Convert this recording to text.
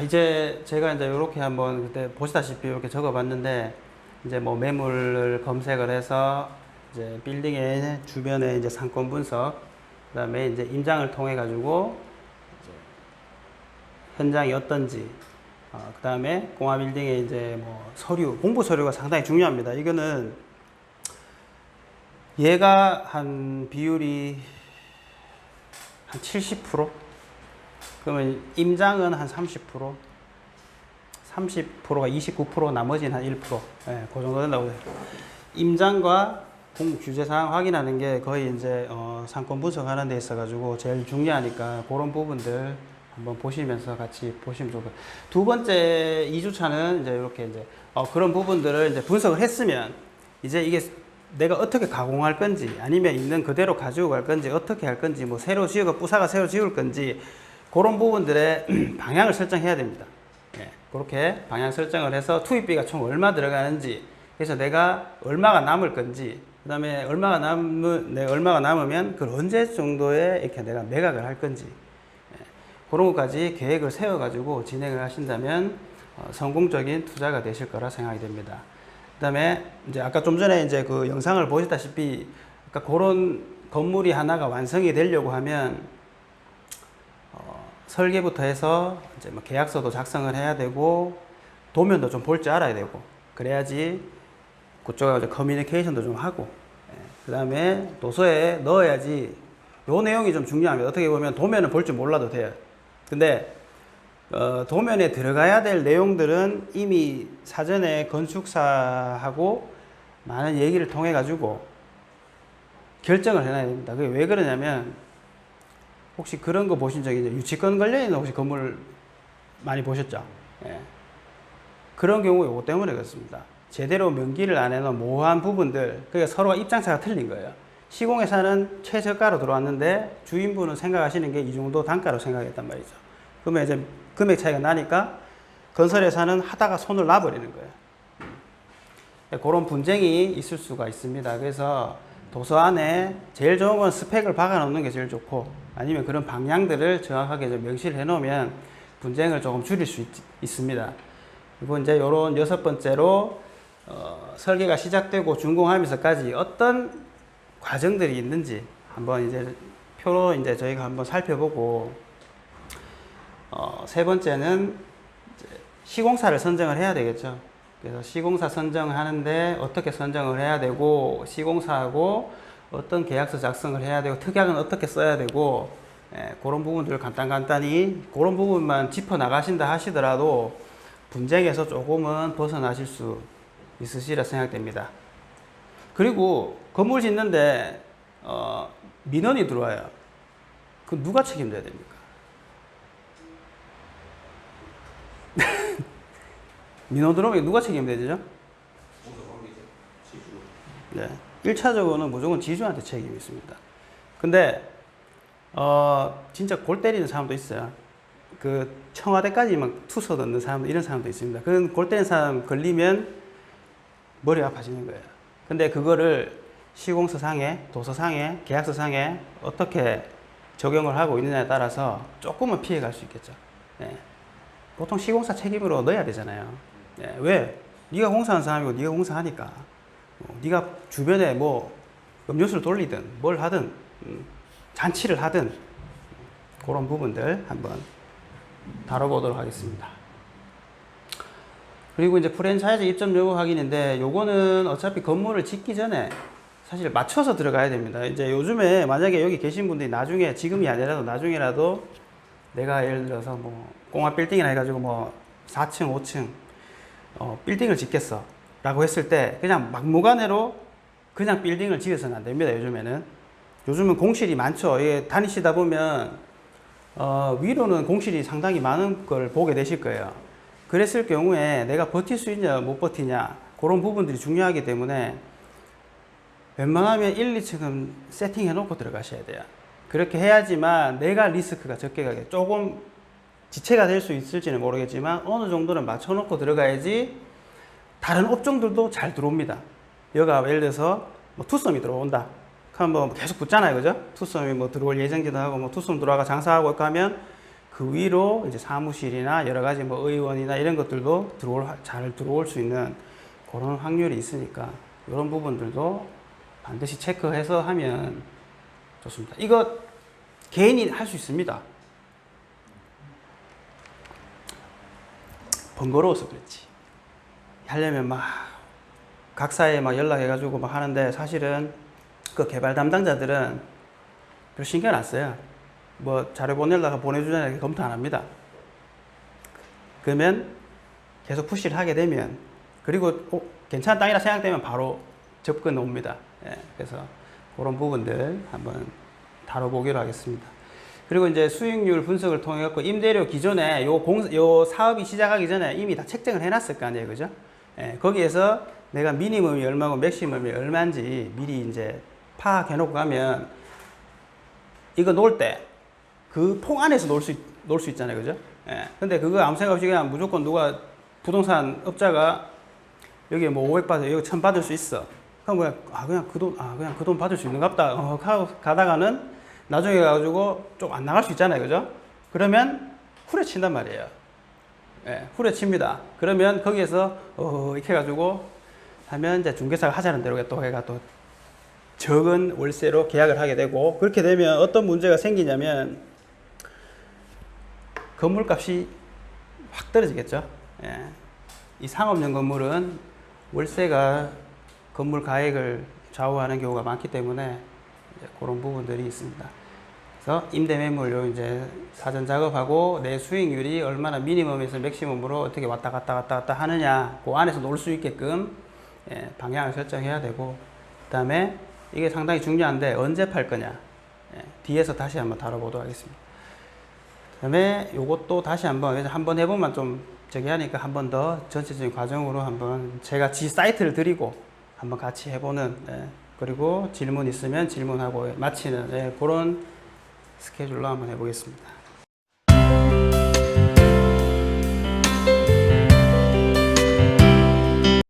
자, 이제 제가 이제 이렇게 한번 그때 보시다시피 이렇게 적어봤는데 이제 뭐 매물을 검색을 해서 이제 빌딩의 주변에 이제 상권 분석, 그다음에 이제 임장을 통해 가지고 현장이 어떤지, 어, 그다음에 공화 빌딩의 이제 뭐 서류, 공부 서류가 상당히 중요합니다. 이거는 얘가 한 비율이 한 70%? 그러면 임장은 한 30%, 30%가 29%, 나머지는 한 1%. 예, 그 정도 된다고 해요. 임장과 공 규제 사항 확인하는 게 거의 이제 어, 상권 분석하는 데 있어 가지고 제일 중요하니까 그런 부분들 한번 보시면서 같이 보시면 좋을 것 같아요. 두 번째 2주차는 이제 이렇게 이제 어, 그런 부분들을 이제 분석을 했으면 이제 이게 내가 어떻게 가공할 건지 아니면 있는 그대로 가지고 갈 건지 어떻게 할 건지 뭐 새로 지어가 부사가 새로 지을 건지 그런 부분들의 방향을 설정해야 됩니다. 예, 그렇게 방향 설정을 해서 투입비가 총 얼마 들어가는지 그래서 내가 얼마가 남을 건지 그 다음에 얼마가 남으 내 얼마가 남으면 그걸 언제 정도에 이렇게 내가 매각을 할 건지 예, 그런 것까지 계획을 세워 가지고 진행을 하신다면 어, 성공적인 투자가 되실 거라 생각이 됩니다. 그 다음에 이제 아까 좀 전에 이제 그 영상을 보셨다시피 그러니까 그런 건물이 하나가 완성이 되려고 하면 어, 설계부터 해서 이제 뭐 계약서도 작성을 해야 되고 도면도 좀 볼 줄 알아야 되고 그래야지 그쪽하고 커뮤니케이션도 좀 하고 그 다음에 도서에 넣어야지 요 내용이 좀 중요합니다. 어떻게 보면 도면을 볼 줄 몰라도 돼요. 근데 어, 도면에 들어가야 될 내용들은 이미 사전에 건축사하고 많은 얘기를 통해 가지고 결정을 해놔야 됩니다. 그게 왜 그러냐면 혹시 그런 거 보신 적 있나요? 유치권 관련 있는 혹시 건물 많이 보셨죠? 예. 그런 경우 이거 때문에 그렇습니다. 제대로 명기를 안 해놓은 모호한 부분들, 그러니까 서로가 입장차가 틀린 거예요. 시공회사는 최저가로 들어왔는데 주인분은 생각하시는 게 이 정도 단가로 생각했단 말이죠. 그러면 이제 금액 차이가 나니까 건설회사는 하다가 손을 놔버리는 거예요. 음. 그런 분쟁이 있을 수가 있습니다. 그래서 도서 안에 제일 좋은 건 스펙을 박아 놓는 게 제일 좋고 아니면 그런 방향들을 정확하게 좀 명시를 해 놓으면 분쟁을 조금 줄일 수 있, 습니다 그리고 이제 요런 여섯 번째로 어, 설계가 시작되고 준공하면서까지 어떤 과정들이 있는지 한번 이제 표로 이제 저희가 한번 살펴보고 어, 세 번째는 시공사를 선정을 해야 되겠죠. 그래서 시공사 선정하는데 어떻게 선정을 해야 되고 시공사하고 어떤 계약서 작성을 해야 되고 특약은 어떻게 써야 되고 예, 그런 부분들을 간단간단히 그런 부분만 짚어 나가신다 하시더라도 분쟁에서 조금은 벗어나실 수 있으시라 생각됩니다. 그리고 건물 짓는데 어, 민원이 들어와요. 그 누가 책임져야 됩니까? 민원 들어오면 누가 책임져야 되죠? 네. 1차적으로는 무조건 지주한테 책임이 있습니다. 근데, 어, 진짜 골 때리는 사람도 있어요. 그 청와대까지 막 투서 넣는 사람, 이런 사람도 있습니다. 그런 골 때리는 사람 걸리면 머리 아파지는 거예요. 근데 그거를 시공서상에, 도서상에, 계약서상에 어떻게 적용을 하고 있느냐에 따라서 조금은 피해갈 수 있겠죠. 네. 보통 시공사 책임으로 넣어야 되잖아요. 네. 왜? 네가 공사하는 사람이고 네가 공사하니까. 어, 네가 주변에 뭐 음료수를 돌리든 뭘 하든 음, 잔치를 하든 그런 부분들 한번 다뤄보도록 하겠습니다. 그리고 이제 프랜차이즈 입점 여부 확인인데 요거는 어차피 건물을 짓기 전에 사실 맞춰서 들어가야 됩니다. 이제 요즘에 만약에 여기 계신 분들이 나중에 지금이 아니라도 나중에라도 내가 예를 들어서 뭐 공업 빌딩이나 해가지고 뭐 4층, 5층 어, 빌딩을 짓겠어 라고 했을 때 그냥 막무가내로 그냥 빌딩을 지어서는 안 됩니다. 요즘에는 요즘은 공실이 많죠. 이게 다니시다 보면 어, 위로는 공실이 상당히 많은 걸 보게 되실 거예요. 그랬을 경우에 내가 버틸 수 있냐 못 버티냐 그런 부분들이 중요하기 때문에 웬만하면 1, 2층은 세팅해 놓고 들어가셔야 돼요. 그렇게 해야지만 내가 리스크가 적게 가게 조금 지체가 될 수 있을지는 모르겠지만 어느 정도는 맞춰 놓고 들어가야지 다른 업종들도 잘 들어옵니다. 여가 예를 들어서 뭐 투썸이 들어온다. 그럼 뭐 계속 붙잖아요. 그죠? 투썸이 뭐 들어올 예정지도 하고 뭐 투썸 들어와가 장사하고 하면 그 위로 이제 사무실이나 여러 가지 뭐 의원이나 이런 것들도 들어올 잘 들어올 수 있는 그런 확률이 있으니까 이런 부분들도 반드시 체크해서 하면 좋습니다. 이거 개인이 할 수 있습니다. 번거로워서 그랬지. 하려면 막 각사에 막 연락해가지고 막 하는데 사실은 그 개발 담당자들은 별 신경 안 써요. 뭐 자료 보내려가 보내주잖아요. 이렇게 검토 안 합니다. 그러면 계속 푸시를 하게 되면 그리고 어, 괜찮은 땅이라 생각되면 바로 접근 옵니다. 예, 그래서 그런 부분들 한번 다뤄보기로 하겠습니다. 그리고 이제 수익률 분석을 통해 갖고 임대료 기존에 요 공, 요 사업이 시작하기 전에 이미 다 책정을 해놨을 거 아니에요, 그죠? 예, 거기에서 내가 미니멈이 얼마고 맥시멈이 얼마인지 미리 이제 파악해 놓고 가면 이거 놓을 때 그 폭 안에서 놓을 수, 있- 놓을 수 있잖아요, 그죠? 예, 근데 그거 아무 생각 없이 그냥 무조건 누가 부동산 업자가 여기 뭐 500 받아, 여기 1000 받을 수 있어. 그럼 그냥, 아, 그냥 그 돈, 아, 그냥 그 돈 받을 수 있는갑다. 어, 가, 가다가는 나중에 가가지고 좀 안 나갈 수 있잖아요. 그죠? 그러면 후레 친단 말이에요. 예, 후레 칩니다. 그러면 거기에서, 어, 이렇게 해가지고 하면 이제 중개사가 하자는 대로 또 해가 또 적은 월세로 계약을 하게 되고 그렇게 되면 어떤 문제가 생기냐면 건물값이 확 떨어지겠죠. 예. 이 상업용 건물은 월세가 건물 가액을 좌우하는 경우가 많기 때문에 그런 부분들이 있습니다. 그래서 임대 매물요 이제 사전 작업하고 내 수익률이 얼마나 미니멈에서 맥시멈으로 어떻게 왔다 갔다 왔다 갔다 하느냐 그 안에서 놀 수 있게끔 예, 방향을 설정해야 되고 그 다음에 이게 상당히 중요한데 언제 팔 거냐 예, 뒤에서 다시 한번 다뤄보도록 하겠습니다. 그 다음에 요것도 다시 한번 한번 해보면 좀 저기 하니까 한 번 더 전체적인 과정으로 한번 제가 지 사이트를 드리고 한번 같이 해보는 예, 그리고 질문 있으면 질문하고 마치는 예, 그런 스케줄로 한번 해보겠습니다.